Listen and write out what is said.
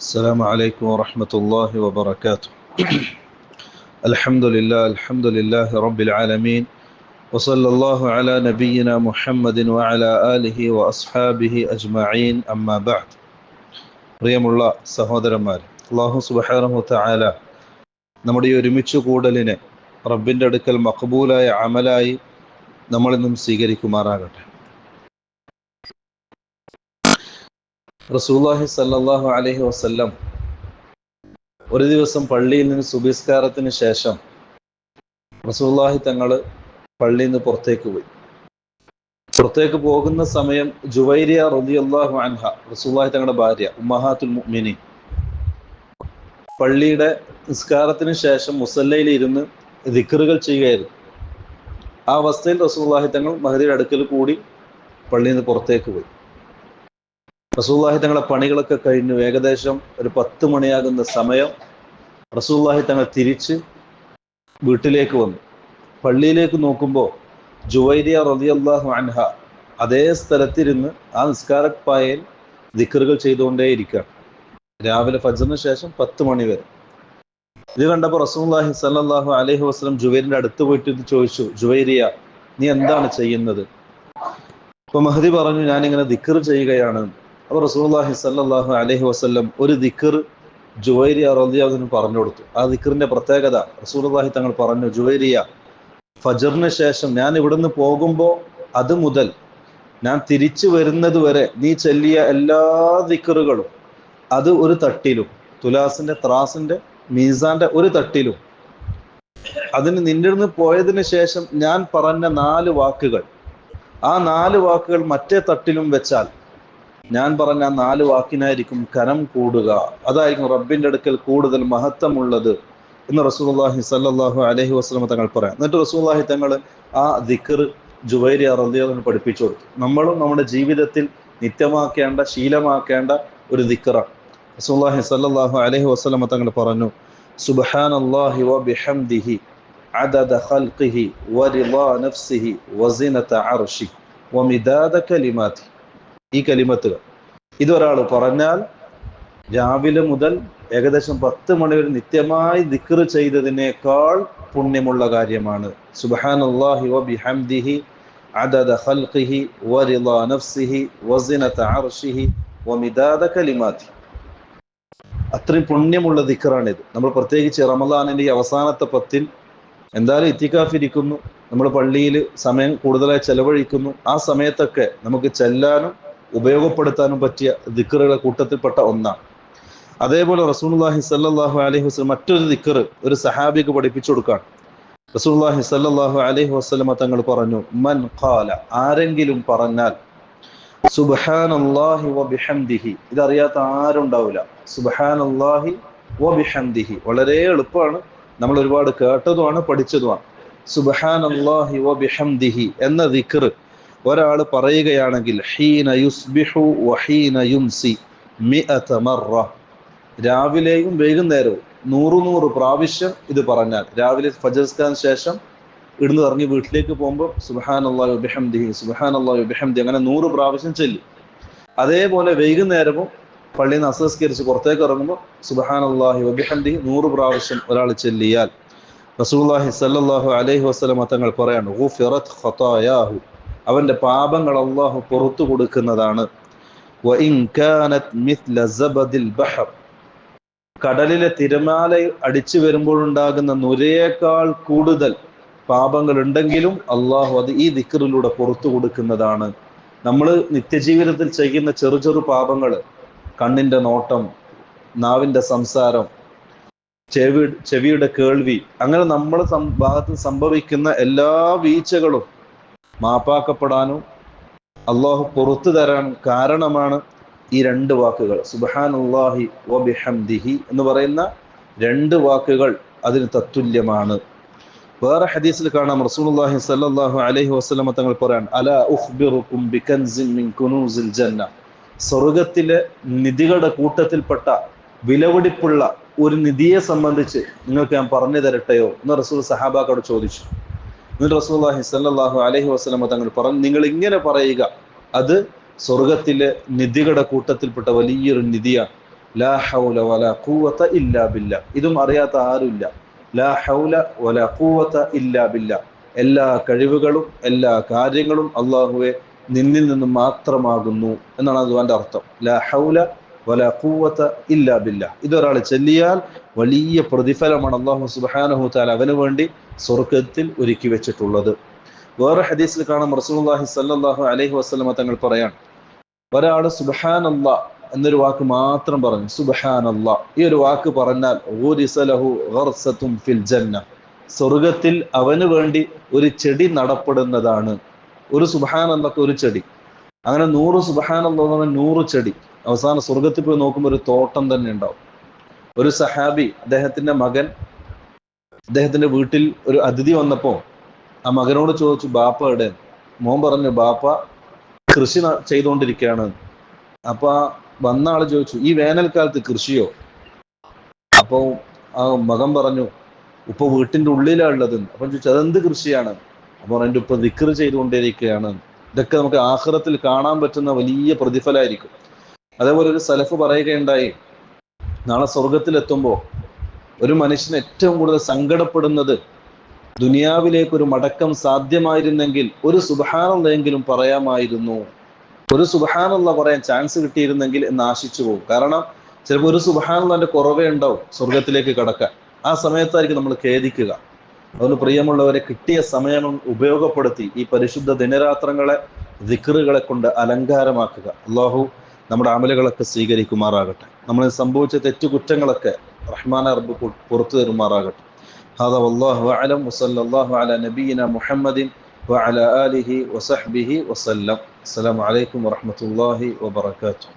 السلام عليكم ورحمة الله وبركاته الحمد لله الحمد لله رب العالمين وصلى الله على نبينا محمد وعلى آله وأصحابه أجمعين أما بعد പ്രിയമുള്ള സഹോദരന്മാർ അള്ളാഹു സുബഹാനഹു തആല നമ്മുടെ ഈ ഒരുമിച്ച് കൂടലിനെ റബ്ബിൻ്റെ അടുക്കൽ മഖബൂലായ അമലായി നമ്മളിന്നും സ്വീകരിക്കുമാറാകട്ടെ റസൂല്ലാഹി സല്ലാഹു അലഹി വസ്ല്ലം ഒരു ദിവസം പള്ളിയിൽ നിന്ന് സുബിസ്കാരത്തിന് ശേഷം റസൂല്ലാഹി തങ്ങൾ പള്ളിയിൽ നിന്ന് പുറത്തേക്ക് പോയി. പുറത്തേക്ക് പോകുന്ന സമയം ജുവൈരിയ റളിയല്ലാഹു അൻഹ റസൂല്ലാഹി തങ്ങളുടെ ഭാര്യ ഉമ്മഹാത്തുൽ മിനി പള്ളിയുടെ നിസ്കാരത്തിന് ശേഷം മുസല്ലയിൽ ഇരുന്ന് ദിക്റുകൾ ചെയ്യുകയായിരുന്നു. ആ അവസ്ഥയിൽ റസൂല്ലാഹി തങ്ങൾ മഹദിയുടെ അടുക്കൽ കൂടി പള്ളിയിൽ നിന്ന് പുറത്തേക്ക് പോയി. റസൂല്ലാഹി തങ്ങളെ പണികളൊക്കെ കഴിഞ്ഞു ഏകദേശം ഒരു പത്ത് മണിയാകുന്ന സമയം റസൂല്ലാഹി തങ്ങൾ തിരിച്ച് വീട്ടിലേക്ക് വന്നു. പള്ളിയിലേക്ക് നോക്കുമ്പോൾ ജുവൈരിയ റളിയല്ലാഹു അൻഹ അതേ സ്ഥലത്തിരുന്ന് ആ നിസ്കാരപ്പായയിൽ ദിക്കറുകൾ ചെയ്തുകൊണ്ടേയിരിക്കുകയാണ് രാവിലെ ഫജറിന് ശേഷം പത്ത് മണി വരെ. ഇത് കണ്ടപ്പോൾ റസൂല്ലാഹി സല്ലാഹു അലഹി വസ്ലം ജുവൈരിന്റെ അടുത്ത് പോയിട്ട് ഇത് ചോദിച്ചു ജുവൈരിയ നീ എന്താണ് ചെയ്യുന്നത്? ഇപ്പൊ മഹദി പറഞ്ഞു ഞാനിങ്ങനെ ദിക്കർ ചെയ്യുകയാണ്. അപ്പോൾ റസൂല്ലാഹി സല്ലാഹു അലഹി വസല്ലം ഒരു ദിക്കർ ജുവൈരിയ റിയാദിന് പറഞ്ഞു കൊടുത്തു. ആ ദിക്കറിന്റെ പ്രത്യേകത റസൂലുള്ളാഹി തങ്ങൾ പറഞ്ഞു ജുവൈരിയ ഫജറിന് ശേഷം ഞാൻ ഇവിടുന്ന് പോകുമ്പോൾ അത് മുതൽ ഞാൻ തിരിച്ചു വരുന്നത് വരെ നീ ചൊല്ലിയ എല്ലാ ദിക്കറുകളും അത് ഒരു തട്ടിലും തുലാസിന്റെ ത്രാസിന്റെ മീസാന്റെ ഒരു തട്ടിലും. അതിന് നിന്റെ നിന്ന് പോയതിന് ശേഷം ഞാൻ പറഞ്ഞ നാല് വാക്കുകൾ. ആ നാല് വാക്കുകൾ മറ്റേ തട്ടിലും വെച്ചാൽ ഞാൻ പറഞ്ഞ ആ നാല് വാക്കിനായിരിക്കും കരം കൂടുക അതായിരിക്കും റബ്ബിന്റെ അടുക്കൽ കൂടുതൽ മഹത്വമുള്ളത് എന്ന് റസൂലുള്ളാഹി സല്ലല്ലാഹു അലൈഹി വസല്ലം തങ്ങൾ പറയാം എന്നിട്ട് റസൂലുള്ളാഹി തങ്ങൾ ആ ദിക്കർ ജുവൈരി റളിയല്ലാഹു പഠിപ്പിച്ചു കൊടുത്തു നമ്മളും നമ്മുടെ ജീവിതത്തിൽ നിത്യമാക്കേണ്ട ശീലമാക്കേണ്ട ഒരു ദിക്കറാണ് റസൂലുള്ളാഹി സല്ലല്ലാഹു അലൈഹി വസല്ലം തങ്ങൾ പറഞ്ഞു സുബ്ഹാനല്ലാഹി വബിഹംദിഹി عدد خلقه ورضا نفسه وزنة عرشه ومداد كلماته ഈ കലിമത്തുകൾ ഇതൊരാൾ പറഞ്ഞാൽ രാവിലെ മുതൽ ഏകദേശം പത്ത് മണി വരെ നിത്യമായി ദിക്ർ ചെയ്തതിനേക്കാൾ പുണ്യമുള്ള കാര്യമാണ് സുബ്ഹാനല്ലാഹി വബിഹംദിഹി عدد خلقه ورضا نفسه وزنة عرشه ومداد كلماته അത്രയും പുണ്യമുള്ള ദിക്കറാണിത് നമ്മൾ പ്രത്യേകിച്ച് റമദാനിന്റെ ഈ അവസാനത്തെ പത്തിൽ എന്തായാലും ഇത്തിക്കാഫിരിക്കുന്നു നമ്മൾ പള്ളിയിൽ സമയം കൂടുതലായി ചെലവഴിക്കുന്നു ആ സമയത്തൊക്കെ നമുക്ക് ചെല്ലാനും ഉപയോഗപ്പെടുത്താനും പറ്റിയ ദിക്കറുകളെ കൂട്ടത്തിൽപ്പെട്ട ഒന്നാണ്. അതേപോലെ റസൂൽഹി സല്ലാഹു അലൈഹി വസ്ലം മറ്റൊരു ദിക്കർ ഒരു സഹാബിക്ക് പഠിപ്പിച്ചു കൊടുക്കാണ്. റസൂൽഹി സല്ലാഹു അലൈഹി വസ്ലമ തങ്ങൾ പറഞ്ഞു മൻ ഖാല ആരെങ്കിലും പറഞ്ഞാൽ സുബഹാനല്ലാഹി വബിഹംദിഹി ഇതറിയാത്ത ആരുണ്ടാവില്ല സുബഹാനല്ലാഹി വബിഹംദിഹി വളരെ എളുപ്പമാണ്. നമ്മൾ ഒരുപാട് കേട്ടതുമാണ് പഠിച്ചതുമാണ്. സുബഹാനല്ലാഹി വബിഹംദിഹി എന്ന ദിക്ർ ഒരാൾ പറയുകയാണെങ്കിൽ ഹീന യുസ്ബിഹു വഹീന യുംസി മി മറ. രാവിലെയും വൈകുന്നേരവും നൂറ് നൂറ് പ്രാവശ്യം ഇത് പറഞ്ഞാൽ രാവിലെ ഫജസ്കാന് ശേഷം ഇടുന്ന് ഇറങ്ങി വീട്ടിലേക്ക് പോകുമ്പോൾ സുബഹാൻ അള്ളാഹു ബിഹംദിഹി സുബഹാൻ അള്ളാഹു ബിഹംദി അങ്ങനെ നൂറ് പ്രാവശ്യം ചെല്ലും. അതേപോലെ വൈകുന്നേരവും പള്ളിയിൽ നിന്ന് അസംസ്കരിച്ച് പുറത്തേക്ക് ഇറങ്ങുമ്പോൾ സുബഹാൻ അള്ളാഹി വബിഹംദിഹി നൂറ് പ്രാവശ്യം ഒരാൾ ചെല്ലിയാൽ റസൂല്ലാഹി സല്ലാഹു അലൈഹി വസ്ലമ തങ്ങൾ പറയാണ് അവന്റെ പാപങ്ങൾ അള്ളാഹു പുറത്തു കൊടുക്കുന്നതാണ്. കടലിലെ തിരമാല അടിച്ചു വരുമ്പോഴുണ്ടാകുന്ന നുരയേക്കാൾ കൂടുതൽ പാപങ്ങൾ ഉണ്ടെങ്കിലും അള്ളാഹു അത് ഈ ദിക്കറിലൂടെ പുറത്തു കൊടുക്കുന്നതാണ്. നമ്മൾ നിത്യജീവിതത്തിൽ ചെയ്യുന്ന ചെറു ചെറു പാപങ്ങൾ കണ്ണിന്റെ നോട്ടം നാവിന്റെ സംസാരം ചെവി ചെവിയുടെ കേൾവി അങ്ങനെ നമ്മളെ ഭാഗത്ത് സംഭവിക്കുന്ന എല്ലാ വീഴ്ചകളും മാപ്പാക്കപ്പെടാനും അള്ളാഹു പുറത്തു തരാനും കാരണമാണ് ഈ രണ്ട് വാക്കുകൾ. സുബഹാൻ അള്ളാഹി വബിഹംദിഹി എന്ന് പറയുന്ന രണ്ട് വാക്കുകൾ അതിന് തത്തുല്യമാണ്. വേറെ ഹദീസിൽ കാണാം റസൂലുള്ളാഹി സല്ലല്ലാഹു അലൈഹി വസല്ലമ തങ്ങൾ പറയാൻ അല ഉഖ്ബിറുക്കും ബികൻസിൻ മിൻ കുനൂസിൽ ജന്ന. സ്വർഗത്തിലെ നിധികളുടെ കൂട്ടത്തിൽപ്പെട്ട വിലപിടിപ്പുള്ള ഒരു നിധിയെ സംബന്ധിച്ച് നിങ്ങൾക്ക് ഞാൻ പറഞ്ഞു തരട്ടെയോ എന്ന് റസൂൽ സഹാബാക്കോട് ചോദിച്ചു. എന്നിട്ട് റസൂല്ലാഹി സല്ലാഹു അലഹി വസ്ലമ തങ്ങൾ പറഞ്ഞു നിങ്ങൾ ഇങ്ങനെ പറയുക അത് സ്വർഗത്തിലെ നിധികളുടെ കൂട്ടത്തിൽപ്പെട്ട വലിയൊരു നിധിയാണ്. ലാ ഹൗല വല കൂവത്ത ഇല്ലാ ബില്ല. ഇതും അറിയാത്ത ആരുമില്ല. ലാ ഹൗല വല കൂവത്ത ഇല്ലാ ബില്ല. എല്ലാ കഴിവുകളും എല്ലാ കാര്യങ്ങളും അള്ളാഹുവെ നിന്നിൽ നിന്ന് മാത്രമാകുന്നു എന്നാണ് അതുവാന്റെ അർത്ഥം. ലാ ഹൗല വല ബില്ല ഇതൊരാൾ ചെല്ലിയാൽ വലിയ പ്രതിഫലമാണ് അള്ളാഹു സുബ്ഹാനഹു തആല അവന് വേണ്ടി സ്വർഗത്തിൽ ഒരുക്കി വെച്ചിട്ടുള്ളത്. വേറെ ഹദീസിൽ കാണാം റസൂലുള്ളാഹി സല്ലാഹു അലഹി വസ്ലമ തങ്ങൾ പറയാൻ ഒരാൾ സുബ്ഹാനല്ലാ എന്നൊരു വാക്ക് മാത്രം പറഞ്ഞു സുബ്ഹാനല്ലാ ഈ ഒരു വാക്ക് പറഞ്ഞാൽ ഫിൽ ജന്ന സ്വർഗത്തിൽ അവന് വേണ്ടി ഒരു ചെടി നടപ്പെടുന്നതാണ്. ഒരു സുബ്ഹാനല്ലക്ക് ഒരു ചെടി. അങ്ങനെ നൂറ് സുബ്ഹാനല്ലാ നൂറ് ചെടി. അവസാന സ്വർഗത്തിൽ പോയി നോക്കുമ്പോൾ ഒരു തോട്ടം തന്നെ ഉണ്ടാവും. ഒരു സഹാബി അദ്ദേഹത്തിന്റെ മകൻ അദ്ദേഹത്തിന്റെ വീട്ടിൽ ഒരു അതിഥി വന്നപ്പോൾ ആ മകനോട് ചോദിച്ചു ബാപ്പ എവിടെ? മോൻ പറഞ്ഞു ബാപ്പ കൃഷി ചെയ്തുകൊണ്ടിരിക്കുകയാണ് അപ്പൊ വന്ന ആൾ ചോദിച്ചു ഈ വേനൽക്കാലത്ത് കൃഷിയോ? അപ്പോൾ ആ മകൻ പറഞ്ഞു ഉപ്പ വീട്ടിന്റെ ഉള്ളിലാണ് ഉള്ളത് അപ്പൊ ചോദിച്ചു അതെന്ത് കൃഷിയാണ്? അപ്പൊ എന്റെ ഉപ്പ ദിക്ർ ചെയ്തുകൊണ്ടിരിക്കുകയാണ് ഇതൊക്കെ നമുക്ക് ആഹ്റത്തിൽ കാണാൻ പറ്റുന്ന വലിയ പ്രതിഫലമായിരിക്കും അതേപോലെ ഒരു സലഫ് പറയുകയുണ്ടായി നാളെ സ്വർഗത്തിലെത്തുമ്പോൾ ഒരു മനുഷ്യന് ഏറ്റവും കൂടുതൽ സങ്കടപ്പെടുന്നത് ദുനിയാവിലേക്ക് ഒരു മടക്കം സാധ്യമായിരുന്നെങ്കിൽ ഒരു സുബഹാനെങ്കിലും പറയാമായിരുന്നു. ഒരു സുബഹാനുള്ള പറയാൻ ചാൻസ് കിട്ടിയിരുന്നെങ്കിൽ എന്ന് ആശിച്ചു പോകും. കാരണം ചിലപ്പോൾ ഒരു സുബഹാനുള്ള കുറവേ ഉണ്ടാവും സ്വർഗത്തിലേക്ക് കടക്കാൻ. ആ സമയത്തായിരിക്കും നമ്മൾ ഖേദിക്കുക. അതുകൊണ്ട് പ്രിയമുള്ളവരെ കിട്ടിയ സമയം ഉപയോഗപ്പെടുത്തി ഈ പരിശുദ്ധ ദിനരാത്രങ്ങളെ ദിക്റുകളെ കൊണ്ട് അലങ്കാരമാക്കുക അള്ളാഹു നമ്മുടെ അമലുകളൊക്കെ സ്വീകരിക്കുമാറാകട്ടെ നമ്മൾ സംഭവിച്ച തെറ്റുകുറ്റങ്ങളൊക്കെ റഹ്മാൻ അറബ് പുറത്തു തരുമാറാകട്ടെ هذا والله أعلم وصلى الله على نبينا محمد وعلى آله وصحبه وسلم السلام عليكم ورحمة الله وبركاته